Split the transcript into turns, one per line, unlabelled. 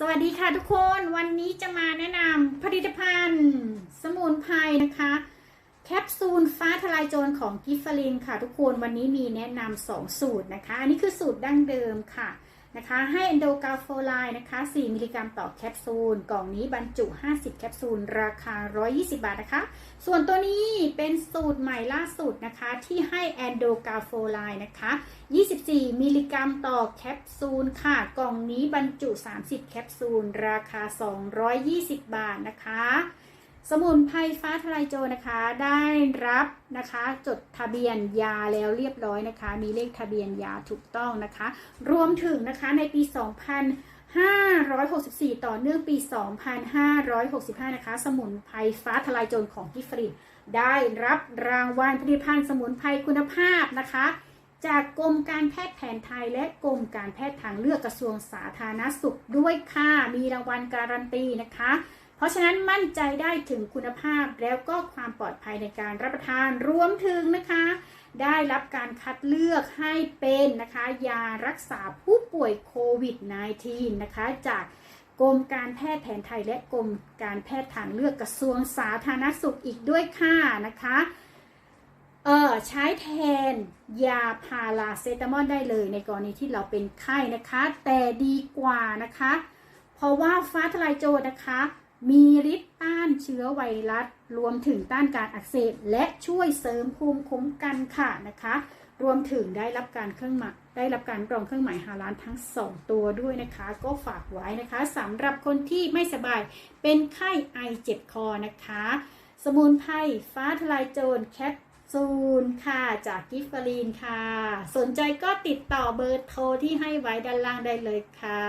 สวัสดีค่ะทุกคนวันนี้จะมาแนะนำผลิตภัณฑ์ สมุนไพรนะคะ แคปซูลฟ้าทลายโจรของกิฟฟลินค่ะทุกคนวันนี้มีแนะนำสองสูตรนะคะ อันนี้คือสูตรดั้งเดิมค่ะ นะคะให้ e n d o g a f o l i นะคะ 4 มิลลิกรัมต่อแคปซูล กล่องนี้บรรจุ 50 แคปซูล ราคา 120 บาทนะคะ ส่วนตัวนี้เป็นสูตรใหม่ล่าสุดนะคะ ที่ให้ e n d o g a f o l i นะคะ 24 มิลลิกรัมต่อแคปซูลค่ะ กล่องนี้บรรจุ 30 แคปซูล ราคา 220 บาทนะคะ สมุนไพรฟ้าทลายโจรนะคะ ได้รับนะคะ จดทะเบียนยาแล้วเรียบร้อยนะคะ มีเลขทะเบียนยาถูกต้องนะคะ รวมถึงนะคะในปี 2564 ต่อเนื่องปี 2565 นะคะ สมุนไพรฟ้าทลายโจรของกิฟฟรีได้รับรางวัลผลิตภัณฑ์สมุนไพรคุณภาพนะคะ จากกรมการแพทย์แผนไทยและกรมการแพทย์ทางเลือกกระทรวงสาธารณสุขด้วยค่ะมีรางวัลการันตีนะคะ เพราะฉะนั้นมั่นใจได้ถึงคุณภาพแล้วก็ความปลอดภัยในการรับประทานรวมถึงนะคะ ได้รับการคัดเลือกให้เป็นนะคะ ยารักษาผู้ป่วยโควิด -19 นะคะ จากกรมการแพทย์แผนไทยและกรมการแพทย์ทางเลือกกระทรวงสาธารณสุขอีกด้วยค่ะนะคะเออใช้แทนยาพาราเซตามอลได้เลยในกรณีที่เราเป็นไข้นะคะ แต่ดีกว่านะคะ เพราะว่าฟ้าทลายโจรนะคะ มีฤทธิ์ต้านเชื้อไวรัส รวมถึงต้านการอักเสบและช่วยเสริมภูมิคุ้มกันค่ะนะคะ รวมถึงได้รับการเครื่องหมายได้รับการรับรองเครื่องหมายฮาลานทั้ง 2 ตัวด้วยนะคะ ก็ฝากไว้นะคะสำหรับคนที่ไม่สบายเป็นไข้ไอเจ็บคอนะคะ สมุนไพรฟ้าทลายโจรแคปซูลค่ะจากกิฟฟลีนค่ะ สนใจก็ติดต่อเบอร์โทรที่ให้ไว้ด้านล่างได้เลยค่ะ